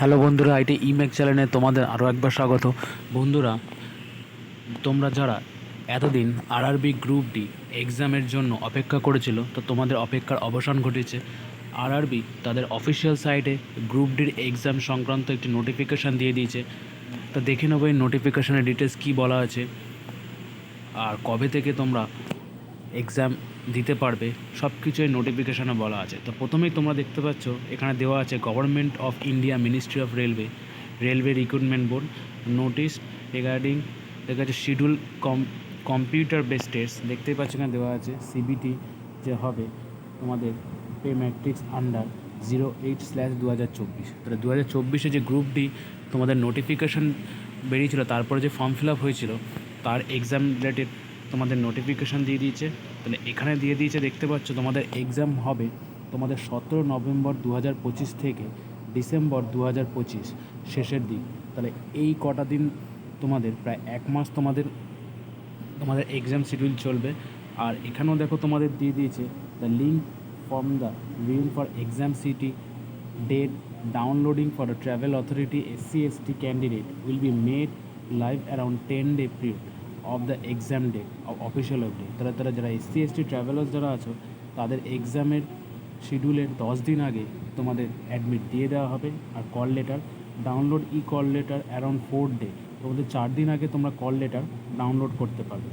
Hello বন্ধুরা, IT ইমেক চ্যানেলে তোমাদের আরও একবার স্বাগত। বন্ধুরা, তোমরা যারা এতদিন আরআরবি গ্রুপ ডি এক্সামের জন্য অপেক্ষা করেছিল, তো তোমাদের অপেক্ষার অবসান ঘটেছে। আরআরবি তাদের অফিসিয়াল সাইটে গ্রুপ ডির এক্সাম সংক্রান্ত একটি নোটিফিকেশান দিয়ে দিয়েছে। তো দেখে নেব এই নোটিফিকেশানের ডিটেলস কী বলা আছে। আর কবে থেকে তোমরা এক্সাম দিতে পারবে সব কিছু এই নোটিফিকেশানে বলা আছে। তো প্রথমেই তোমরা দেখতে পাচ্ছ, এখানে দেওয়া আছে government of India ministry of railway railway recruitment board notice regarding দেখা যাচ্ছে schedule cum computer base test দেখতেই পাচ্ছ এখানে দেওয়া আছে সিবিটি যে হবে তোমাদের pay matrix under zero eight slash দু হাজার চব্বিশ তাহলে দু হাজার চব্বিশে যে গ্রুপ ডি তোমাদের নোটিফিকেশান বেরিয়েছিল, তারপরে যে ফর্ম ফিল আপ হয়েছিল, তার এক্সাম রিলেটেড তোমাদের নোটিফিকেশান দিয়ে দিয়েছে। তাহলে এখানে দিয়ে দিয়েছে, দেখতে পাচ্ছ তোমাদের এক্সাম হবে তোমাদের সতেরো নভেম্বর দু হাজার পঁচিশ থেকে ডিসেম্বর দু হাজার পঁচিশ শেষের দিক। তাহলে এই কটা দিন তোমাদের, প্রায় এক মাস তোমাদের তোমাদের এক্সাম শিডিউল চলবে। আর এখানেও দেখো তোমাদের দিয়ে দিয়েছে the link from the reel for exam city date downloading for the travel authority SC ST candidate will be made live around ten day period of the exam day official of day তারা তারা যারা SC ST travellers যারা আছো, তাদের এক্সামের শিডিউলের দশ দিন আগে তোমাদের অ্যাডমিট দিয়ে দেওয়া হবে আর কল লেটার ডাউনলোড ই call letter around four day তোমাদের চার দিন আগে তোমরা কল লেটার ডাউনলোড করতে পারবে।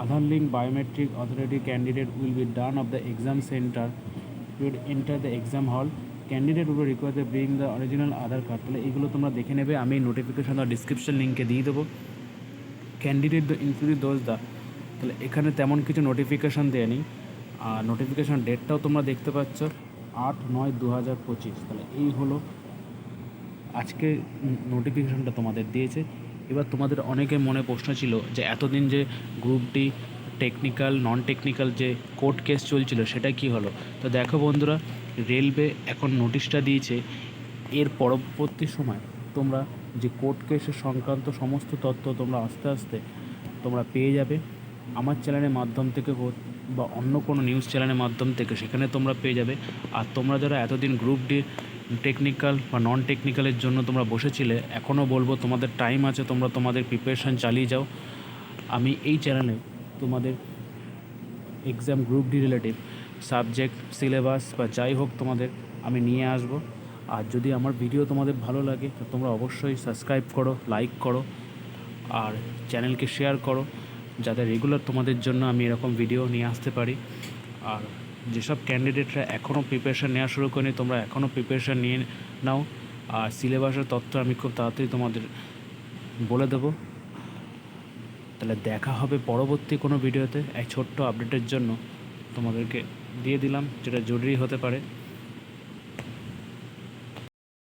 Aadhaar link biometric authority candidate will be done of the exam centre will enter the exam hall candidate will require the bring the original Aadhaar card তাহলে এগুলো তোমরা দেখে নেবে, আমি নোটিফিকেশন বা ডিসক্রিপশন লিঙ্কে দিয়ে দেবো। ক্যান্ডিডেট ইনক্লুড দোজ দা তাহলে এখানে তেমন কিছু নোটিফিকেশান দেয়নি। আর নোটিফিকেশান ডেটটাও তোমরা দেখতে পাচ্ছ, আট নয় দু হাজার পঁচিশ। তাহলে এই হলো আজকে নোটিফিকেশানটা তোমাদের দিয়েছে। এবার তোমাদের অনেকের মনে প্রশ্ন ছিল যে এতদিন যে গ্রুপটি টেকনিক্যাল নন টেকনিক্যাল যে কোর্ট কেস চলছিল, সেটা কি হলো? তো দেখো বন্ধুরা রেলওয়ে এখন নোটিশটা দিয়েছে। এর পরবর্তী সময় তোমরা যে কোর্ট কেসের সংক্রান্ত সমস্ত তথ্য তোমরা আস্তে আস্তে তোমরা পেয়ে যাবে। আমার চ্যানেলের মাধ্যম থেকে হোক বা অন্য কোনো নিউজ চ্যানেলের মাধ্যম থেকে, সেখানে তোমরা পেয়ে যাবে। আর তোমরা যারা এতদিন গ্রুপ ডি টেকনিক্যাল বা নন টেকনিক্যালের জন্য তোমরা বসেছিলে এখনও বলব তোমাদের টাইম আছে, তোমরা তোমাদের প্রিপারেশান চালিয়ে যাও। আমি এই চ্যানেলে তোমাদের exam group D relative subject syllabus বা যাই হোক তোমাদের আমি নিয়ে আসব। আর যদি আমার ভিডিও তোমাদের ভালো লাগে, তো তোমরা অবশ্যই সাবস্ক্রাইব করো লাইক করো, আর চ্যানেলকে শেয়ার করো, যাতে রেগুলার তোমাদের জন্য আমি এরকম ভিডিও নিয়ে আসতে পারি। আর যেসব ক্যান্ডিডেটরা এখনও প্রিপারেশান নেওয়া শুরু করেনি, তোমরা এখনও প্রিপারেশান নিয়ে নাও। আর সিলেবাসের তথ্য আমি খুব তাড়াতাড়ি তোমাদের বলে দেবো। তাহলে দেখা হবে পরবর্তী কোনো ভিডিওতে এক ছোট্ট আপডেটের জন্য তোমাদেরকে দিয়ে দিলাম, যেটা জরুরি হতে পারে।